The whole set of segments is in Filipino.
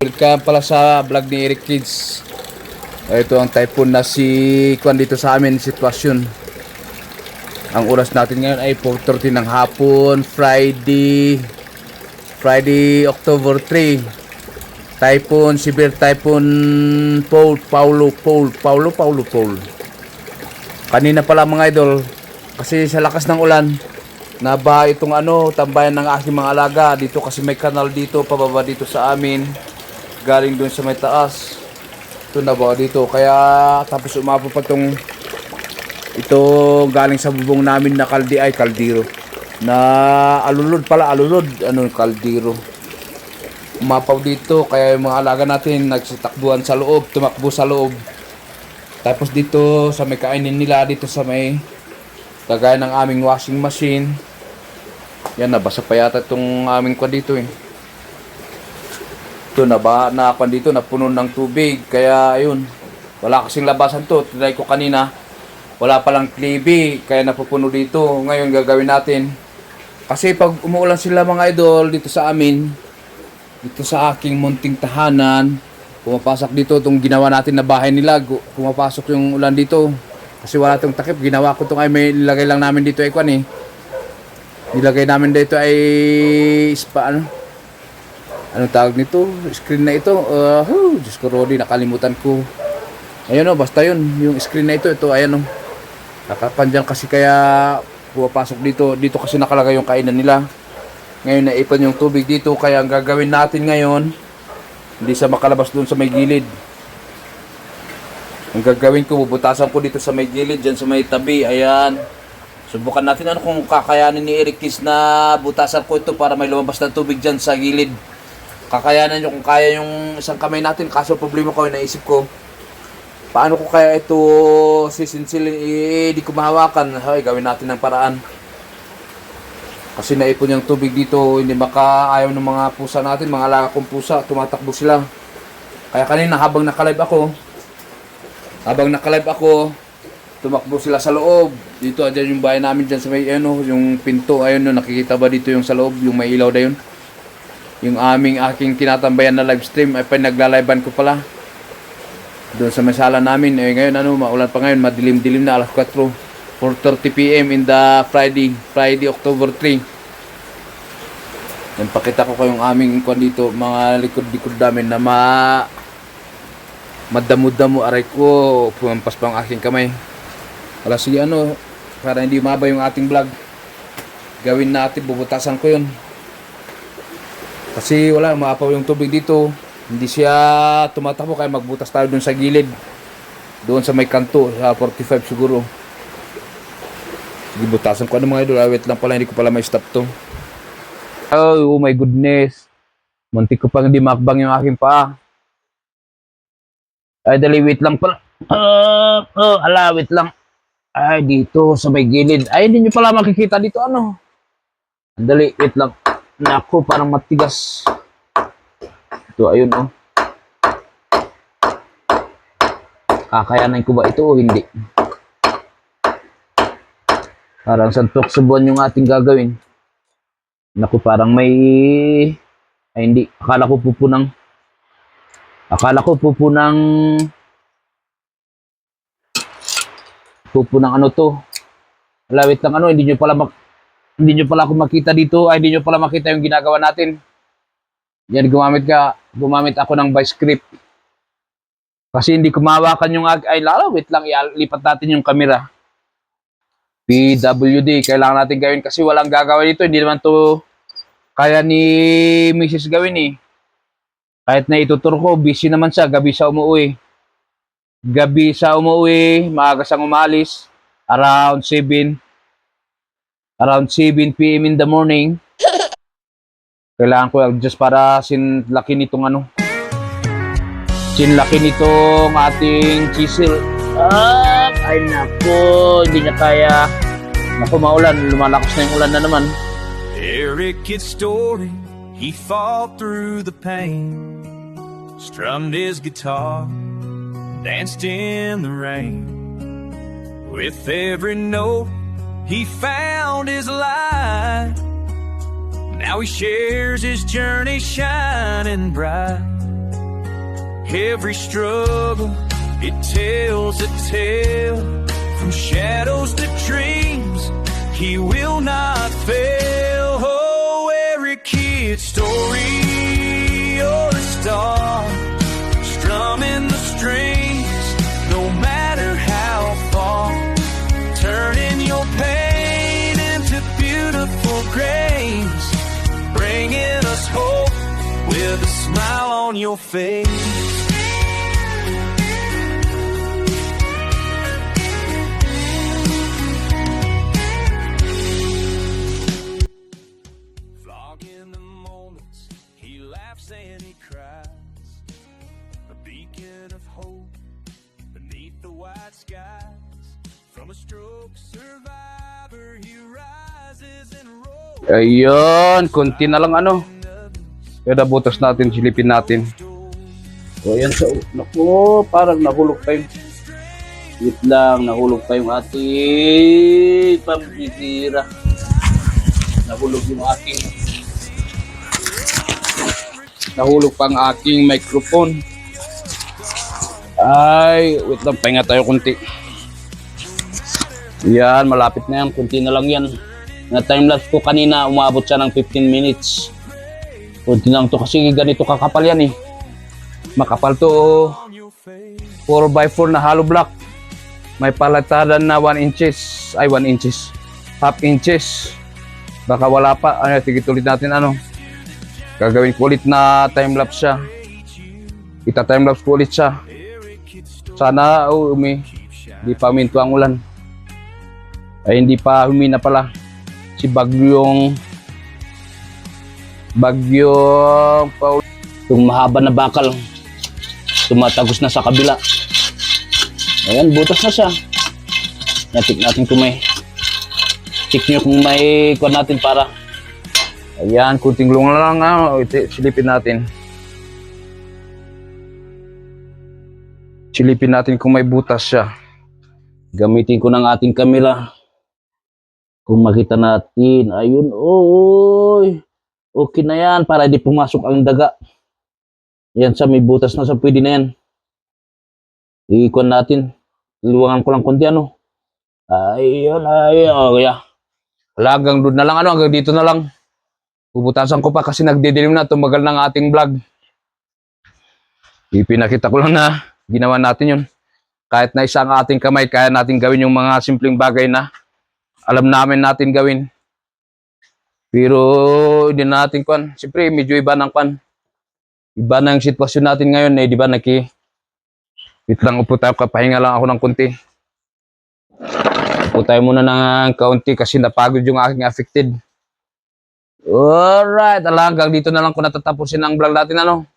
Welcome pala sa vlog ni Eric Kids. Ito ang typhoon na si Kwan dito sa amin, sitwasyon. Ang oras natin ngayon ay 4.30 ng hapon, Friday, Friday, October 3. Typhoon, severe typhoon Paul, Paulo, Paul, Paulo, Paulo, Paul. Kanina pala mga idol, kasi sa lakas ng ulan, nabaha itong ano, tambayan ng aking mga alaga. Dito kasi may kanal dito, pababa dito sa amin. Galing doon sa may taas. Ito nabaha dito. Kaya tapos umabo pa itong ito galing sa bubong namin na kaldi ay kaldiro. Na alulod pala, alulod. Ano, kaldiro. Umapaw dito, kaya yung mga alaga natin nagsitakbuhan sa loob, tumakbo sa loob. Tapos dito sa may kainin nila, dito sa may kagaya ng aming washing machine. Yan, nabasa pa yata itong aming kwan dito eh. Ito, naba, na kwan dito, napuno ng tubig. Kaya, ayun, wala kasing labasan to. Tinry ko kanina, wala palang klibi, kaya napupuno dito. Ngayon, gagawin natin. Kasi pag umuulan sila mga idol dito sa amin, dito sa aking munting tahanan, pumapasok dito itong ginawa natin na bahay nila, pumapasok yung ulan dito. Kasi wala itong takip, ginawa ko itong ay may nilagay lang namin dito ay kwan eh. Nilagay namin dito ay spa ano? Anong tawag nito? Screen na ito. Uh, oh, Diyos ko Rodi, nakalimutan ko. Ayun o, basta yun. Yung screen na ito, ito, ayan o. Nakapandiyan kasi kaya pumapasok dito. Dito kasi nakalagay yung kainan nila. Ngayon naipon yung tubig dito kaya ang gagawin natin ngayon hindi sa makalabas doon sa may gilid. Ang gagawin ko, bubutasan ko dito sa may gilid, dyan sa may tabi, ayan. Subukan natin ano kung kakayanin ni Eric Kiss na butasan ko ito para may lumabas na tubig dyan sa gilid. Kakayanan nyo kung kaya yung isang kamay natin, kaso problema ko, naisip ko, paano ko kaya ito sisinsilin, eh, di ko mahawakan, ay, gawin natin ng paraan. Kasi naipon yung tubig dito, hindi makaayaw ng mga pusa natin, mga alaga kong pusa, tumatakbo sila. Kaya kanina habang nakalive ako, habang nakalive ako, tumakbo sila sa loob. Dito, andyan yung bahay namin dyan sa may, ano, yung pinto, ayun no, nakikita ba dito yung sa loob, yung may ilaw na yun? Yung aming aking tinatambayan na live stream, ay pinaglalivean ko pala. Doon sa may sala namin, eh ngayon ano, maulan pa ngayon, madilim-dilim na, alas 4. 4.30 p.m. in the Friday, Friday, October 3. Yan, pakita ko kayong aming kwan dito, mga likod-likod namin na ma madamo-damo aray ko, pumampas pa ang aking kamay. Wala sige ano, para hindi maba yung ating vlog. Gawin natin, bubutasan ko yun. Kasi wala, maapaw yung tubig dito. Hindi siya tumatakbo kaya magbutas tayo dun sa gilid. Doon sa may kanto, sa 45 siguro. Sige, butasan ko ano mga idol. Ah, Wait lang pala, hindi ko pala may stop to. Oh, oh my goodness. Muntik ko pang hindi makbang yung aking paa. Ay, dali, wait lang pala. Ah, oh, ala, wait lang. Ay, dito, sa may gilid. Ay, hindi nyo pala makikita dito, ano. Dali, wait lang. Naku, parang matigas. Ito, ayun, oh. Kakayanan ko ba ito o hindi? Parang santok sa buwan yung ating gagawin. Naku, parang may... Ay, hindi. Akala ko pupunang... Akala ko pupunang... Pupunang ano to. Wala, wait lang ano, hindi nyo pala mak... Hindi nyo pala ako makita dito. Ay, hindi nyo pala makita yung ginagawa natin. Yan, gumamit ka. Gumamit ako ng vice script. Kasi hindi ko mahawakan yung... ag- Ay, lalo, wait lang. Lipat natin yung camera. PWD, kailangan natin gawin kasi walang gagawin dito. Hindi naman to kaya ni Mrs. gawin eh. Kahit na ituturo ko, busy naman siya. Gabi siya umuwi. Gabi siya umuwi. Maaga siyang umalis. Around 7. Around 7 p.m. in the morning. Kailangan ko just para sinlaki nitong ano. Sinlaki nitong ating chisel. Ah, ay nako, hindi niya kaya. Nako, maulan. Lumalakas na yung ulan na naman. Eric gets story. He fought through the pain, strummed his guitar, danced in the rain. With every note, he found his light. Now he shares his journey shining bright. Every struggle, it tells a tale. From shadows to dreams, he will not stroke survivor, he rises and rolls. Ayun, konti na lang ano. Kaya butas natin, silipin natin. So, ayan sa... Naku, parang nahulog yung... Wait lang, nahulog pa yung ating pambisira. Nahulog yung aking... Nahulog pa ang aking microphone. Ay, wait lang, pahinga tayo kunti. Yan, malapit na yan. Kunti na lang yan. Na timelapse ko kanina, umabot siya ng 15 minutes. Kunti lang to kasi ganito kakapal yan eh. Makapal to oh. On your face. 4x4 na hollow block. May palatadan na 1 inches. Ay, 1 inches. Half inches. Baka wala pa. Ano, tigit ulit natin ano. Gagawin ko ulit na timelapse siya. Ita timelapse ko ulit siya. Sana oh, umi. Hindi pa huminto ang ulan. Ay, hindi pa humina pala. Si Bagyong Bagyong Paul. Yung mahaba na bakal tumatagos na sa kabila. Ayan, butas na siya. Natik natin kung may check nyo kung may kuha natin para ayan, kunting lunga lang ah. Silipin natin. Silipin natin kung may butas siya. Gamitin ko ng ating camera. Kung makita natin, ayun, oy. Okay na yan para di pumasok ang daga. Yan sa may butas na sa pwede na yan. Iikon natin. Luwangan ko lang konti ano. Ayun, ayun. Oh, kaya. Halagang doon na lang ano, hanggang dito na lang. Puputasan ko pa kasi nagdidilim na, tumagal ng ating vlog. Ipinakita ko lang na ginawa natin yun. Kahit na isang ating kamay, kaya natin gawin yung mga simpleng bagay na alam namin natin gawin. Pero hindi na natin kwan. Siyempre, medyo iba ng kwan iba ang sitwasyon natin ngayon eh, di ba, Naki? Wait lang, upo tayo, kapahinga lang ako ng kunti. Upo tayo muna ng kaunti kasi napagod yung aking affected. Alright, ala, hanggang dito na lang ko natatapusin ang vlog natin, ano?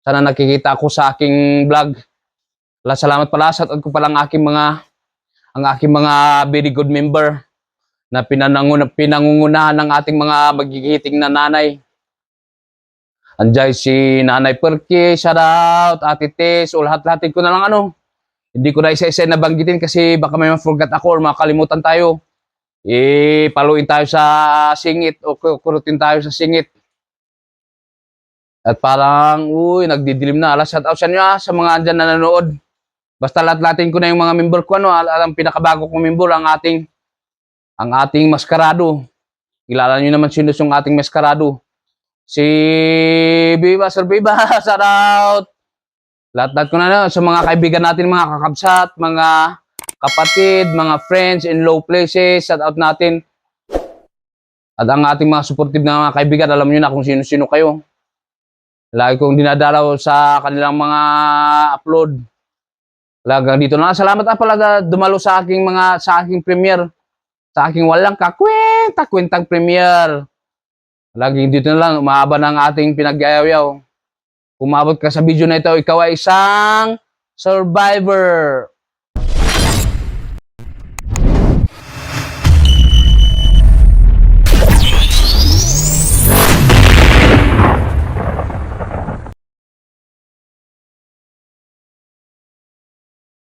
Sana nakikita ako sa aking vlog. Ala, salamat pala, sa ko palang aking mga, ang aking mga very good member na pinananguna, pinangungunahan ng ating mga magigiting na nanay. Andiyan si Nanay Perky, shout out, Ate Tess, o lahat-lahat ko na lang ano. Hindi ko na isa-isa nabanggitin kasi baka may ma-forget ako or makalimutan tayo. Eh, paluin tayo sa singit o ku- kurutin tayo sa singit. At parang, uy, nagdidilim na. Alas, shout out sa inyo ah, sa mga andyan na nanonood. Basta lahat-latin ko na yung mga member ko, ano, ang pinakabago kong member, ang ating, ang ating maskarado. Kilala nyo naman sino yung ating maskarado. Si Biba, Sir Biba, shout out! Lahat-lahat ko na na sa mga kaibigan natin, mga kakabsat, mga kapatid, mga friends in low places, shout out natin. At ang ating mga supportive na mga kaibigan, alam nyo na kung sino-sino kayo. Lagi kong dinadalaw sa kanilang mga upload. Lagang dito na. Salamat ah pala dumalo sa aking mga sa aking premiere. Sa aking walang kakwenta kwentang premiere. Laging dito na lang, umahaba ng ating pinag-ayaw-yaw. Umabot ka sa video na ito, ikaw ay isang survivor.